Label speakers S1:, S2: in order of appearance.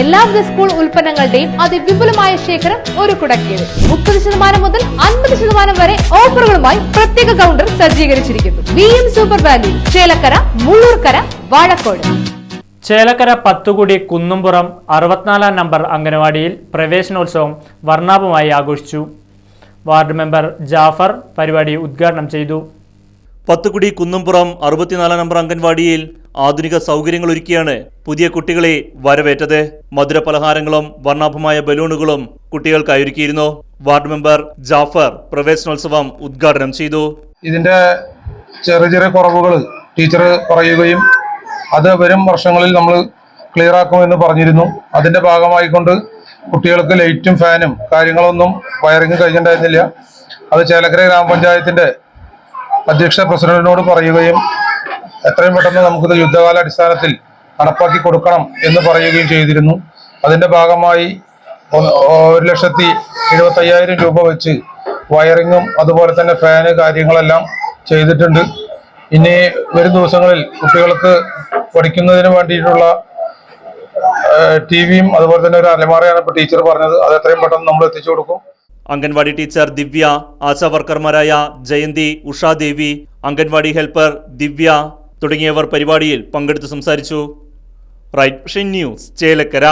S1: എല്ലാവിധ സ്കൂൾ ഉൽപ്പന്നങ്ങളുടെയും അതിവിപുലമായ ശേഖരം ഒരു കുടക്കീഴിൽ. മുപ്പത് ശതമാനം മുതൽ അൻപത് ശതമാനം വരെ ഓഫറുകളുമായി പ്രത്യേക കൗണ്ടർ സജ്ജീകരിച്ചിരിക്കുന്നു. V M super value Chelakkara Mullurkara Vazhakode.
S2: Chelakkara Pathukudi Kunnumpuram അറുപത്തിനാലാം number അംഗനവാടിയിൽ പ്രവേശനോത്സവം വർണാഭമായി ആഘോഷിച്ചു. വാർഡ് മെമ്പർ ജാഫർ പരിപാടി ഉദ്ഘാടനം ചെയ്തു.
S3: പത്തുകുടി കുന്നുംപുറം അറുപത്തിനാലാം നമ്പർ അംഗൻവാടിയിൽ ആധുനിക സൗകര്യങ്ങൾ ഒരുക്കിയാണ് പുതിയ കുട്ടികളെ വരവേറ്റത്. മധുര പലഹാരങ്ങളും വർണാഭമായ ബലൂണുകളും കുട്ടികൾക്കായി ഒരുക്കിയിരുന്നു വാർഡ് മെമ്പർ ജാഫർ പ്രവേശനോത്സവം ഉദ്ഘാടനം ചെയ്തു.
S4: ഇതിന്റെ ചെറിയ ചെറിയ കുറവുകൾ ടീച്ചർ പറയുകയും അത് വരും വർഷങ്ങളിൽ നമ്മൾ ക്ലിയർ ആക്കുമെന്ന് പറഞ്ഞിരുന്നു. അതിന്റെ ഭാഗമായിക്കൊണ്ട് കുട്ടികൾക്ക് ലൈറ്റും ഫാനും കാര്യങ്ങളൊന്നും വയറിങ് കഴിഞ്ഞിട്ടുണ്ടായിരുന്നില്ല. അത് ചേലക്കര ഗ്രാമപഞ്ചായത്തിന്റെ അധ്യക്ഷ പ്രസിഡന്റിനോട് പറയുകയും എത്രയും പെട്ടെന്ന് നമുക്കിത് യുദ്ധകാല അടിസ്ഥാനത്തിൽ നടപ്പാക്കി കൊടുക്കണം എന്ന് പറയുകയും ചെയ്തിരുന്നു. അതിന്റെ ഭാഗമായി ഒരു ലക്ഷത്തി എഴുപത്തയ്യായിരം രൂപ വെച്ച് വയറിങ്ങും അതുപോലെ തന്നെ ഫാന് കാര്യങ്ങളെല്ലാം ചെയ്തിട്ടുണ്ട്. ഇനി വരും ദിവസങ്ങളിൽ കുട്ടികൾക്ക് പഠിക്കുന്നതിന് വേണ്ടിയിട്ടുള്ള ടി വിയും അതുപോലെ തന്നെ ഒരു അലമാറയാണ് ഇപ്പോൾ ടീച്ചർ പറഞ്ഞത്. അത് എത്രയും പെട്ടെന്ന് നമ്മൾ എത്തിച്ചു കൊടുക്കും.
S3: അംഗൻവാടി ടീച്ചർ ദിവ്യ ആശാ വർക്കർമാരായ ജയന്തി ഉഷാദേവി അംഗൻവാടി ഹെൽപ്പർ ദിവ്യ തുടങ്ങിയവർ പരിപാടിയിൽ പങ്കെടുത്ത് സംസാരിച്ചു. Right vision news Chelakkara.